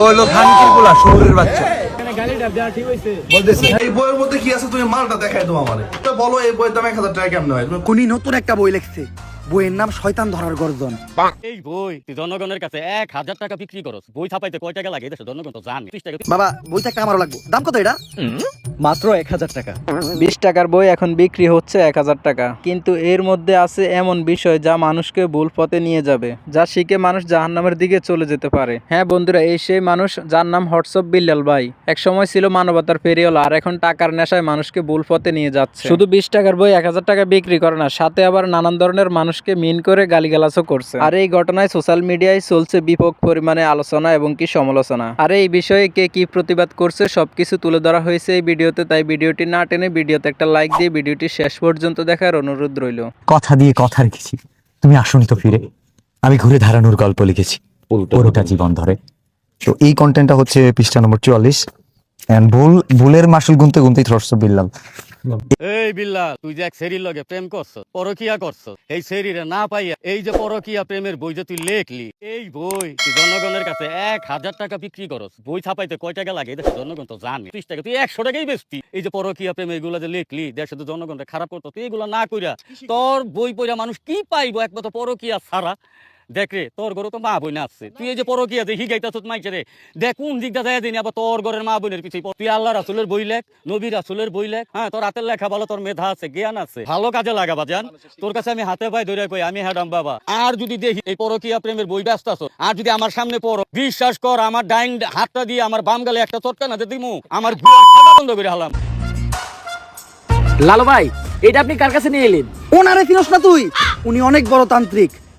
হলো খানকির পোলা শহরের বাচ্চা। বইয়ের মধ্যে কি আছে? তুমি মালটা দেখাই দাও তো বলো এই বইয়ের দাম এক হাজার টাকা কেমন হয়? উনি নতুন একটা বই লিখছে। বইয়ের নাম শয়তান ধরার গর্জন। এই বই তুই জনগণের কাছে এক হাজার টাকা বিক্রি করস। বই ছাপাইতে কয় টাকা লাগে দেশে? জনগণ তো জানে। ত্রিশ টাকা বাবা বইটা একটা আমারও লাগবে। দাম কত এটা? মাত্র এক হাজার টাকা। বিশ টাকার বই এখন বিক্রি হচ্ছে এক হাজার টাকা। কিন্তু এর মধ্যে আছে এমন বিষয় যা মানুষকে ভুল পথে নিয়ে যাবে যা শিখে মানুষ জাহান্নামের দিকে চলে যেতে পারে। হ্যাঁ বন্ধুরা এই সেই মানুষ যার নাম হোয়াটসঅ্যাপ বিল্লাল ভাই। এক সময় ছিল মানবতার ফেরিওল আর এখন টাকার নেশায় মানুষকে ভুল পথে নিয়ে যাচ্ছে। শুধু বিশ টাকার বই এক হাজার টাকা বিক্রি করে না সাথে আবার নানান ধরনের মানুষকে মিন করে গালিগালাজও করছে। আর এই ঘটনায় সোশ্যাল মিডিয়ায় চলছে ব্যাপক পরিমাণে আলোচনা এবং কি সমালোচনা। আর এই বিষয়ে কে কি প্রতিবাদ করছে সবকিছু তুলে ধরা হয়েছে এই ভিডিওতে তাই ভিডিওটি না টেনে ভিডিওতে একটা লাইক দিয়ে ভিডিওটি শেষ পর্যন্ত দেখার অনুরোধ রইল। কথা দিয়ে কথা রেখেছি। তুমি আসুন তো ফিরে। আমি ঘুরে ধারানোর গল্প লিখেছি। পুরোটা জীবন ধরে। তো এই কন্টেন্টটা হচ্ছে পৃষ্ঠা নম্বর চুয়াল্লিশ। ভুল, ভুলের মাসুল গুনতে গুনতেই বিল্লাম এই বিল্লাল, তুই যে এক লগে প্রেম করছ পরকিয়া করছ এই না পাইয়া এই যে পরকিয়া প্রেমের বই যে তুই লেখলি, এই বই তুই জনগণের কাছে এক হাজার টাকা বিক্রি করস, বই ছাপাইতে কয় টাকা লাগে দেশে জনগণ তো জানে, ত্রিশ টাকা, তুই একশো টাকাই বেচতি। এই যে পরকিয়া প্রেম এগুলো যে লেখলি, দেশে তো জনগণটা খারাপ করতো, তুই এগুলো না কইরা তোর বই পড়া মানুষ কি পাইবো একমাত্র পরকিয়া ছাড়া? দেখ রে তোর ঘরে তো মা বোন আছে। তুই এই যে পরকিয়া যে হিগাইতাছ মাইছে রে দেখ কোন দিকটা যায় দিন আবার তোর ঘরের মা বোনের পিছিয়ে পড়। তুই আল্লাহ রাসুলের বই লেখ নবী রাসুলের বই লেখ হ্যাঁ তোর হাতের লেখা ভালো তোর মেধা আছে জ্ঞান আছে। ভালো কাজে লাগাবা জান। তোর কাছে আমি হাতে পায়ে ধরে কই আমি হ্যাডাম বাবা। আর যদি দেখি এই পরকিয়া প্রেমের বই ব্যস্ত আছো আর যদি আমার সামনে পড়ো বিশ্বাস কর আমার ডাইন হাতটা দিয়ে আমার বাম গালে একটা চটকা না দিমু আমার বন্ধ করে হালাম। লালু ভাই এটা আপনি কার কাছে নিয়ে এলেন? ওনারে চিনস না তুই? উনি অনেক বড় তান্ত্রিক।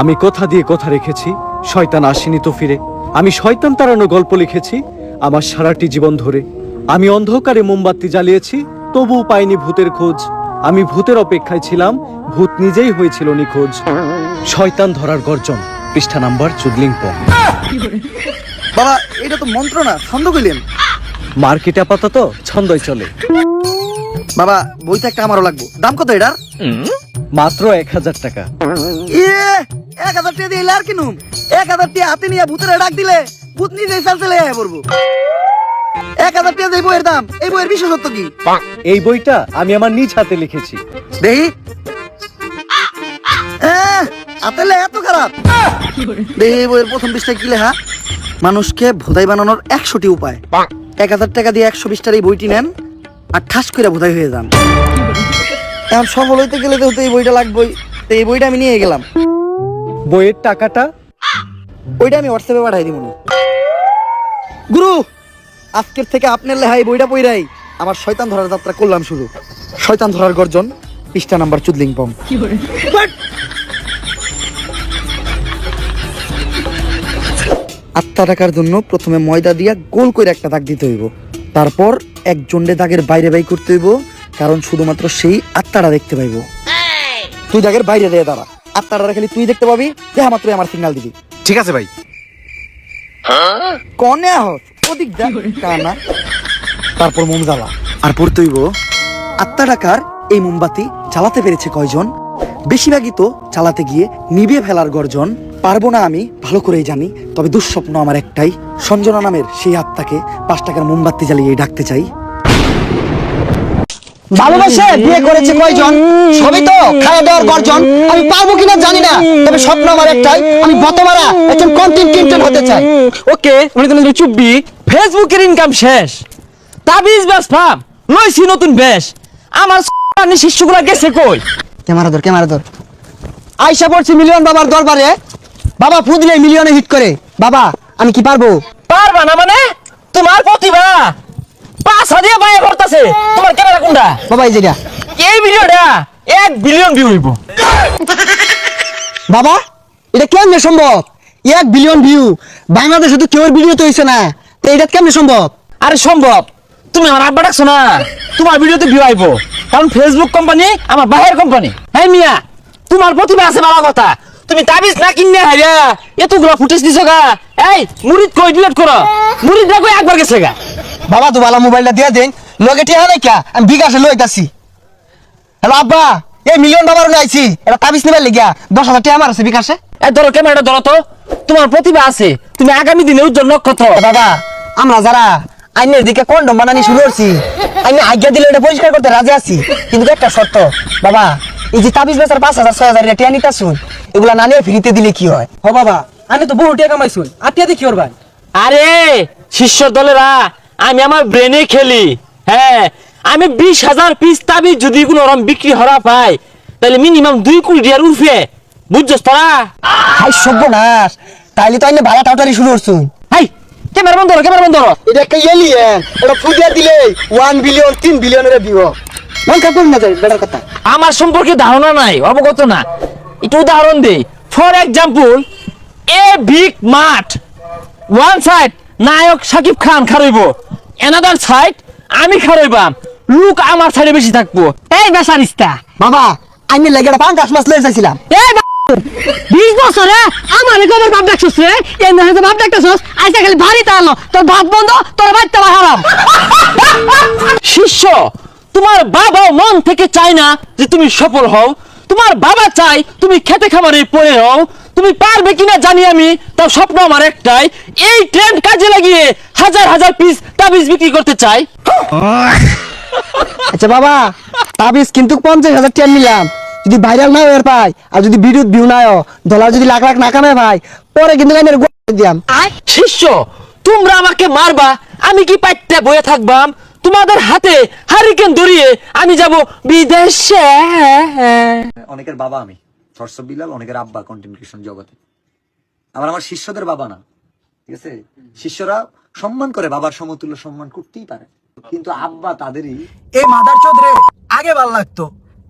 আমি কথা দিয়ে কথা রেখেছি শয়তান আসেনি তো ফিরে। আমি শয়তান তাড়ানো গল্প লিখেছি আমার সারাটি জীবন ধরে। আমি অন্ধকারে মোমবাতি জ্বালিয়েছি তবুও পাইনি ভূতের খোঁজ। আমি ভূতের অপেক্ষায় ছিলাম ভূত নিজেই হয়েছিল নিখোঁজ। শয়তান ধরার গর্জন পৃষ্ঠা নাম্বার চুদলিংপং বাবা এটা তো মন্ত্র না ছন্দ কইলেন। মার্কেটে আপাতত ছন্দই চলে। বাবা বইটা একটা আমারও লাগবো। দাম কত এটার? মাত্র এক হাজার টাকা। ইয়ে এক হাজার টাকা দিয়ে আর কিনুম এক হাজার টাকা হাতে নিয়ে ভূতের ডাক দিলে ভূত নিজেই চাল চলে আয় পড়ব এক হাজার টাকা এই বইয়ের দাম এই বইয়ের বিশেষত্ব কি? এই বইটা আমি আমার নিজ হাতে লিখেছি। দেখি হাতের এত খারাপ। দেখি এই বইয়ের প্রথম পৃষ্ঠায় কি লেখা? মানুষকে ভোদাই বানানোর একশোটি উপায়। এক হাজার টাকা দিয়ে একশো বিশটার এই বইটি নেন আর ঠাস করে ভোদাই হয়ে যান। এখন সফল হইতে গেলে তো এই বইটা লাগবেই তো এই বইটা আমি নিয়ে গেলাম। বইয়ের টাকাটা? ওইটা আমি হোয়াটসঅ্যাপে পাঠাই দিব গুরু আজকের থেকে আপনার লেহাই বইটা পইরাই। আমার শয়তান ধরার যাত্রা করলাম শুরু শয়তান ধরার গর্জন পৃষ্ঠা নাম্বার চুদলিং পম আত্মা টাকার জন্য প্রথমে ময়দা দিয়া গোল করে একটা দাগ দিতে হইব। তারপর এক জন্ডে দাগের বাইরে বাই করতে হইব। কারণ শুধুমাত্র সেই আত্মাটা দেখতে পাইব। তুই দাগের বাইরে দিয়ে দাঁড়া। আত্মাটা খালি তুই দেখতে পাবি দেখা মাত্রই আমার সিগনাল দিবি। ঠিক আছে ভাই। কনে আহত? ওদিক কানা। তারপর মোম জ্বালা আর পড়তে হইব? আত্মা টাকার এই মোমবাতি জ্বালাতে পেরেছে কয়জন? বেশিরভাগই তো চালাতে গিয়ে নিভিয়ে ফেলার গর্জন। পারব না আমি ভালো করেই জানি তবে দুঃস্বপ্ন আমার একটাই। সঞ্জনা নামের সেই আত্মাকে পাঁচ টাকার মোমবাতি জ্বালিয়ে ডাকতে চাই। ভালোবাসে বিয়ে করেছে কয়জন? সবই তো খাওয়া দাওয়ার গর্জন। আমি পারব কিনা জানি না। তবে স্বপ্ন আমার একটাই আমি বতমারা একজন কন্টেন্ট ক্রিয়েটর হতে চাই। ওকে উনি তুমি চুপবি। ফেসবুকের ইনকাম শেষ। তাবিজ ব্যাস ফাম লইছি নতুন বেশ। আমার নি শিষ্যগুলা গেছে কই? ক্যামেরা ধর ক্যামেরা ধর। আইসা পড়ছি মিলিয়ন বাবার দরবারে। বাবা ফু দিলে মিলিয়নে হিট করে। বাবা আমি কি পারব? পারবা না মানে? তোমার প্রতিভা। পাঁচ হাজার বাইরে করতেছে। তোমার ক্যামেরা কোনটা? বাবা এই যেটা এই ভিডিওটা এক বিলিয়ন ভিউ হইব। বাবা এটা কেমনে সম্ভব? এক বিলিয়ন ভিউ বাংলাদেশে তো কেউ ভিডিও তো হইছে না। তো এটা কেমনে সম্ভব? আরে সম্ভব। তুমি আমার আব্বা ডাকছো না। তোমার ভিডিওতে ভিউ আইবো কারণ ফেসবুক কোম্পানি আমার বাহের কোম্পানি হ্যাঁ মিয়া? তোমার প্রতিভা আছে ভালো কথা। তুমি তাবিজ না কিনে হাইরা এতগুলো ফুটেজ দিছো গা। এই মুরিদ কই ডিলিট করো। মুরিদ কই একবার গেছে গা? বাবা তো ভালো মোবাইলটা দিয়ে দেন। লগে টিয়া নাই কা? আমি বিকাশে লইতাছি হ্যালো আব্বা এই মিলিয়ন বাবার আইছি। এটা তাবিজ নিবার লিগিয়া। দশ হাজার টাকা আমার আছে বিকাশে। এই ধরো ক্যামেরাটা ধরো তো। তোমার প্রতিভা আছে। তুমি আগামী দিনে উজ্জ্বল নক্ষত্র। এ বাবা আমরা যারা আইনের দিকে কন্ডম বানানি শুরু করছি আমি আজ্ঞা দিলে এটা পরিষ্কার করতে রাজি আছি। কিন্তু একটা শর্ত বাবা এই যে তাবিজ বেচার পাঁচ হাজার ছয় হাজার টিয়া নিতে শুন এগুলা না নিয়ে ফ্রিতে দিলে কি হয়? হ বাবা আমি তো বহু টাকা কামাইছুন আটিয়া দেখি ওর ভাই আরে শিষ্য দলেরা আমি আমার ব্রেনে খেলি। হ্যাঁ আমি বিশ হাজার পিস তাবিজ যদি কোনো রকম বিক্রি হরা পাই তাহলে মিনিমাম দুই কোটি টাকার উঠবে বুঝছস তোরা? হাই সর্বনাশ। তাইলে তো আইনে ভাড়া টাউটারি শুরু করছুন। হাই ক্যামেরা বন্ধ করো ক্যামেরা বন্ধ করো এটা একটা এলিয়েন এটা ফুটিয়া দিলে ওয়ান বিলিয়ন তিন বিলিয়নের দিব মন খারাপ না যাই বেটার কথা। আমার সম্পর্কে ধারণা নাই অবগত না। একটু উদাহরণ দেই। ফর এক্সাম্পল এ বিগ মাঠ ওয়ান সাইড নায়ক সাকিব খান খারইব। এনাদার সাইড আমি খারইবাম। লুক আমার সাইডে বেশি থাকব। এই বেসারিস্তা বাবা আমি লাগে একটা পাঙ্কাশ মাছ লয়ে চাইছিলাম এই বিশ বছরে আমার গোবর বাপ ডাকছিস রে? এই না বাপ ডাকতেছস আইসা খালি ভারী তাহলো তোর ভাত বন্ধ তোর বাড়িতে হারাম। শিষ্য তোমার বাবাও মন থেকে চায় না যে তুমি সফল হও। তোমার বাবা চাই তুমি খেতে খামারে পড়ে হও তুমি পারবে কিনা জানি আমি তার স্বপ্ন আমার একটাই এই ট্রেন্ড কাজে লাগিয়ে হাজার হাজার পিস তাবিজ বিক্রি করতে চাই। আচ্ছা বাবা তাবিজ কিন্তু পঞ্চাশ হাজার টাকা নিলাম। যদি ভাইরাল না হয়ে পাই আর যদি বিদ্যুৎ ভিউ না হয় ডলার যদি লাখ লাখ না কামায় ভাই পরে কিন্তু গোয়া দিয়াম শিষ্য তোমরা আমাকে মারবা আমি কি পাইতে বয়ে থাকবাম? তোমাদের হাতে হারিকেন ধরিয়ে আমি যাব বিদেশে। অনেকের বাবা আমি। সরস্ব বিলাল, অনেকের আব্বা কন্টেন্ট ক্রিয়েশন জগতে। আমার আমার শিষ্যদের বাবা না, ঠিক আছে? শিষ্যরা সম্মান করে, বাবার সমতুল্য সম্মান করতেই পারে। কিন্তু আব্বা তাদেরই এই মাদার চোদরে আগে ভালো লাগতো,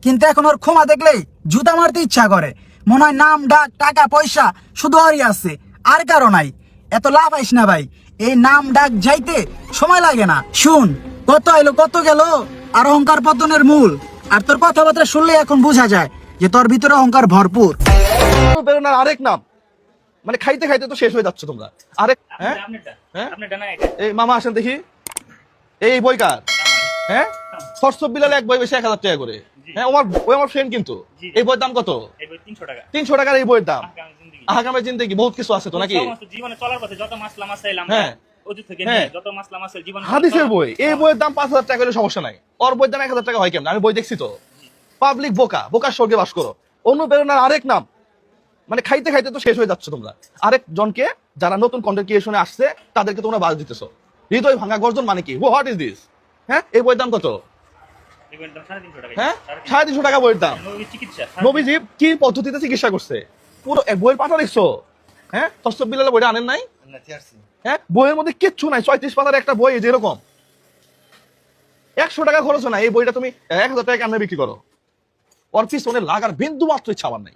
কিন্তু এখন ওর ক্ষমা দেখলেই জুতা মারতে ইচ্ছা করে। মনে হয় নাম, ডাক, টাকা, পয়সা শুধু ওরই আছে, আর কারও নাই। এত লাভ আইস না ভাই, এই নাম, ডাক যাইতে সময় লাগে না। শুন, কত আইলো, কত গেল, আর অহংকার পতনের মূল। আর তোর কথাবার্তা শুনলে এখন বোঝা যায় যে তোর ভিতরে অহংকার ভরপুর। বেরোনার আরেক নাম। মানে খাইতে খাইতে তো শেষ হয়ে যাচ্ছে তোমরা। আরেক হ্যাঁ? হ্যাঁ? এই মামা আসেন দেখি। এই বই কার হ্যাঁ? সরসব বিলাল এক বই বেশি এক হাজার টাকা করে। হ্যাঁ আমার ওই আমার ফ্রেন্ড কিন্তু। এই বইয়ের দাম কত? তিনশো টাকার এই বইয়ের দাম। আগামে জিন্দগি। বহুত কিছু আছে তো নাকি? জীবনে চলার পথে যত মাসলা মাসাইল আমরা হ্যাঁ। হ্যাঁ। হাদিসের বই। এই বইয়ের দাম পাঁচ হাজার টাকা হলে সমস্যা নাই। ওর বইয়ের দাম এক হাজার টাকা হয় কেমন? আমি বই দেখছি তো। পাবলিক বোকা বোকার স্বর্গে বাস করো। অনুপ্রেরণার আরেক নাম। মানে খাইতে খাইতে তো শেষ হয়ে যাচ্ছে তোমরা। আরেক জনকে যারা নতুন কন্টেন্ট ক্রিয়েশনে আসছে তাদেরকে তোমরা বাদ দিতেছো। হৃদয় ভাঙা গর্জন মানে কি? হোয়াট ইজ দিস হ্যাঁ? এই বইয়ের দাম কত? হ্যাঁ? সাড়ে তিনশো টাকা বইয়ের দাম। নবীজি কি পদ্ধতিতে চিকিৎসা করছে? পুরো বইয়ের পাতা দেখছ? হ্যাঁ? তস্তব বিলালে বইটা আনেন নাই? হ্যাঁ? বইয়ের মধ্যে কিচ্ছু নাই। ছয়ত্রিশ পাতার একটা বই যেরকম একশো টাকা খরচ না। এই বইটা তুমি এক হাজার টাকা কেমনে বিক্রি করো? ওর পিছনে লাগার বিন্দু মাত্র ইচ্ছা আমার নাই।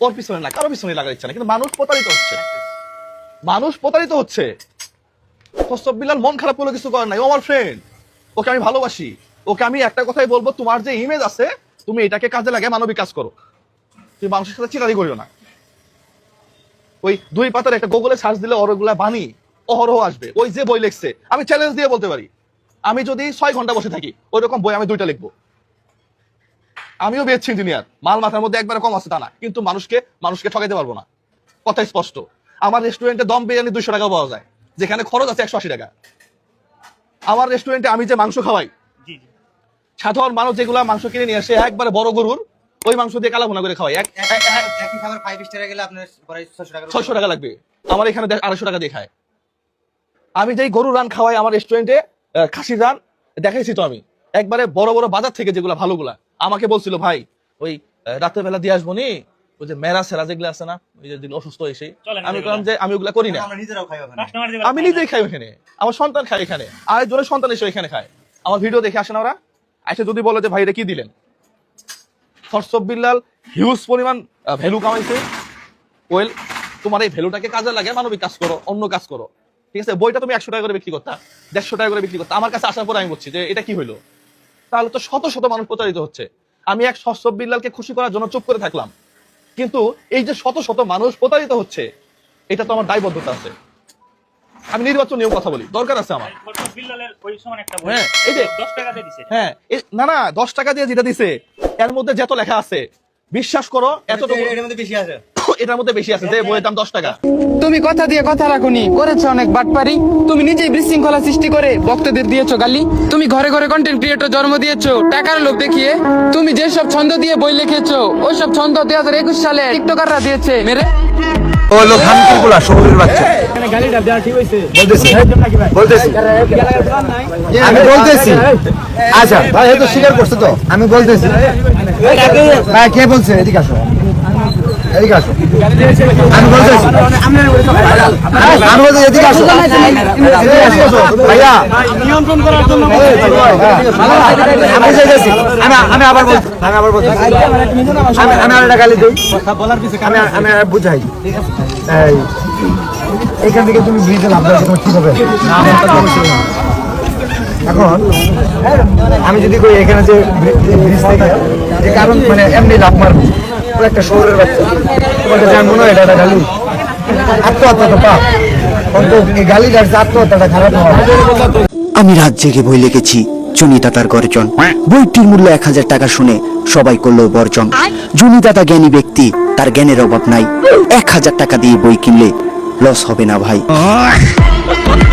ওর পিছনে না কারও পিছনে লাগার ইচ্ছা নেই, কিন্তু মানুষ প্রতারিত হচ্ছে। মানুষ প্রতারিত হচ্ছে। বিলাল মন খারাপ করলে কিছু করার নাই। ও আমার ফ্রেন্ড ওকে আমি ভালোবাসি। ওকে আমি একটা কথাই বলব, তোমার যে ইমেজ আছে, তুমি এটাকে কাজে লাগে মানবিক কাজ করো। তুমি মানুষের সাথে চিরারি করিও না। ওই দুই পাতার একটা গুগলে সার্চ দিলে ওরগুলা বাণী অহরহ আসবে। ওই যে বই লিখছে, আমি চ্যালেঞ্জ দিয়ে বলতে পারি। আমি যদি ছয় ঘণ্টা বসে থাকি ওই রকম বই আমি দুইটা লিখব। আমিও বেচছি ইঞ্জিনিয়ার মাল মাথার মধ্যে একবারে কম আছে তা না। কিন্তু মানুষকে মানুষকে ঠকাইতে পারব না। কথা স্পষ্ট। আমার রেস্টুরেন্টে দম বিরিয়ানি দুইশো টাকা পাওয়া যায়। যেখানে খরচ আছে একশো আশি টাকা। আমার রেস্টুরেন্টে আমি যে মাংস খাওয়াই জি জি। সাধারণ মানুষ যেগুলা মাংস কিনে নিয়ে আসে একবারে বড় গরুর ওই মাংস দিয়ে কালা ভুনা করে খাওয়াই। এক একই খাবার ফাইভ স্টারে গেলে আপনার প্রায় ছশো টাকা ছয়শো টাকা লাগবে। আমার এখানে আড়াইশো টাকা দিয়ে খায়। আমি যেই গরু রান খাওয়াই আমার রেস্টুরেন্টে খাসির রান দেখাইছি তো আমি। একবারে বড় বড় বাজার থেকে যেগুলা ভালোগুলা আমাকে বলছিল ভাই ওই রাতের বেলা দিয়ে আসব নি? ওই যে মেরা সেরা যেগুলো আছে না ওই যে অসুস্থ এসে আমি বললাম যে আমি ওগুলা করি না। আমরা নিজেরাও খাই ওখানে। কাস্টমার যে আমি নিজেই খাই ওখানে। আমার সন্তান খায় এখানে। আরেকজনের সন্তান এসে এখানে খায়। আমার ভিডিও দেখে আসে না ওরা। এসে যদি বলে যে ভাই এটা কি দিলেন? ফরসব বিল্লাল হিউজ পরিমাণ ভ্যালু কামাইছে। ওয়েল তোমার এই ভ্যালুটাকে কাজে লাগে মানবিক কাজ করো অন্য কাজ করো। ঠিক আছে? বইটা তুমি একশো টাকা করে বিক্রি করতা দেড়শো টাকা করে বিক্রি করতা। আমার কাছে আসার পর আমি বলছি যে এটা কি হলো তাহলে তো শত শত মানুষ প্রতারিত হচ্ছে। আমি এক সস্ত বিল্লালকে খুশি করার জন্য চুপ করে থাকলাম। কিন্তু এই যে শত শত মানুষ প্রতারিত হচ্ছে এটা তো আমার দায়বদ্ধতা আছে। আমি নির্বাচন নিয়েও কথা বলি। দরকার আছে আমার। বিল্লালের ওই সময় একটা বই হ্যাঁ, এই যে- হ্যাঁ না না দশ টাকা দিয়ে যেটা দিছে এর মধ্যে যত লেখা আছে বিশ্বাস করো এতটুকু বেশি আছে। এটার মধ্যে বেশি আছে যে বইয়ের দাম দশ টাকা। তুমি কথা দিয়ে কথা রাখুনি করেছ অনেক বাটপারি। তুমি নিজেই বিশৃঙ্খলা সৃষ্টি করে ভক্তদের দিয়েছ গালি। তুমি ঘরে ঘরে কন্টেন্ট ক্রিয়েটর জন্ম দিয়েছ টাকার লোভ দেখিয়ে। তুমি যেসব ছন্দ দিয়ে বই লিখেছো ওই সব ছন্দ দুই হাজার একুশ সালে টিকটকাররা দিয়েছে মেরে। ও হলো খানকুকুলা শহরের বাচ্চা। বলতেছি। বলতেছি। আমি বলতেছি। আচ্ছা ভাই হয়তো স্বীকার করছে তো। আমি বলতেছি। ভাই কে বলছে? এদিকে আসো। বুঝাই। এখান থেকে তুমি ব্রিজে এখন, আমি যদি কই এখানে থেকে, যে কারণ মানে এমনি লাভ মারবো। একটা বাচ্চা। এটা গালি আত্মহত্যা তো পাপ। অন্ত এই গালি আত্মহত্যাটা খারাপ আমি রাত জেগে বই লিখেছি জনিদাতার গর্জন। বইটির মূল্য এক হাজার টাকা শুনে সবাই করল বর্জন। জনিদাতা জ্ঞানী ব্যক্তি, তার জ্ঞানের অভাব নাই। এক হাজার টাকা দিয়ে বই কিনলে লস হবে না ভাই।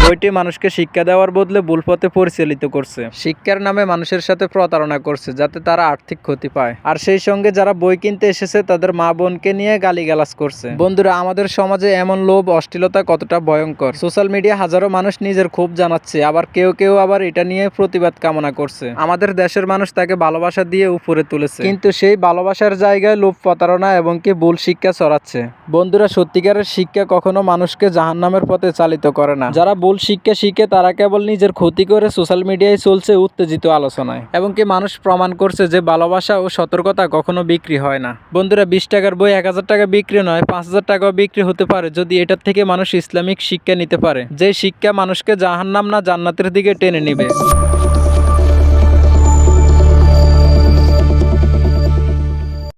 বইটি মানুষকে শিক্ষা দেওয়ার বদলে ভুল পথে পরিচালিত করছে। শিক্ষার নামে মানুষের সাথে প্রতারণা করছে যাতে তারা আর্থিক ক্ষতি পায়। আর সেই সঙ্গে যারা বই কিনতে এসেছে, তাদের মা বোনকে নিয়ে গালিগালাজ করছে। বন্ধুরা, আমাদের সমাজে এমন লোভ, অশ্লীলতা কতটা ভয়ঙ্কর। সোশ্যাল মিডিয়া হাজারো মানুষ নিজের ক্ষোভ জানাচ্ছে, আবার কেউ কেউ আবার এটা নিয়ে প্রতিবাদ কামনা করছে। আমাদের দেশের মানুষ তাকে ভালোবাসা দিয়ে উপরে তুলেছে। কিন্তু সেই ভালোবাসার জায়গায় লোভ প্রতারণা এবং কি ভুল শিক্ষা ছড়াচ্ছে। বন্ধুরা, সত্যিকারের শিক্ষা কখনো মানুষকে জাহান্নামের পথে চালিত করে না। যারা ভুল শিক্ষা শিখে তারা কেবল নিজের ক্ষতি করে সোশ্যাল মিডিয়ায় চলছে উত্তেজিত আলোচনায়। এবং কি মানুষ প্রমাণ করছে যে ভালোবাসা ও সতর্কতা কখনো বিক্রি হয় না। বন্ধুরা, বিশ টাকার বই এক হাজার টাকা বিক্রি নয়, পাঁচ হাজার টাকাও বিক্রি হতে পারে যদি এটার থেকে মানুষ ইসলামিক শিক্ষা নিতে পারে। যে শিক্ষা মানুষকে জাহান্নাম না জান্নাতের দিকে টেনে নিবে।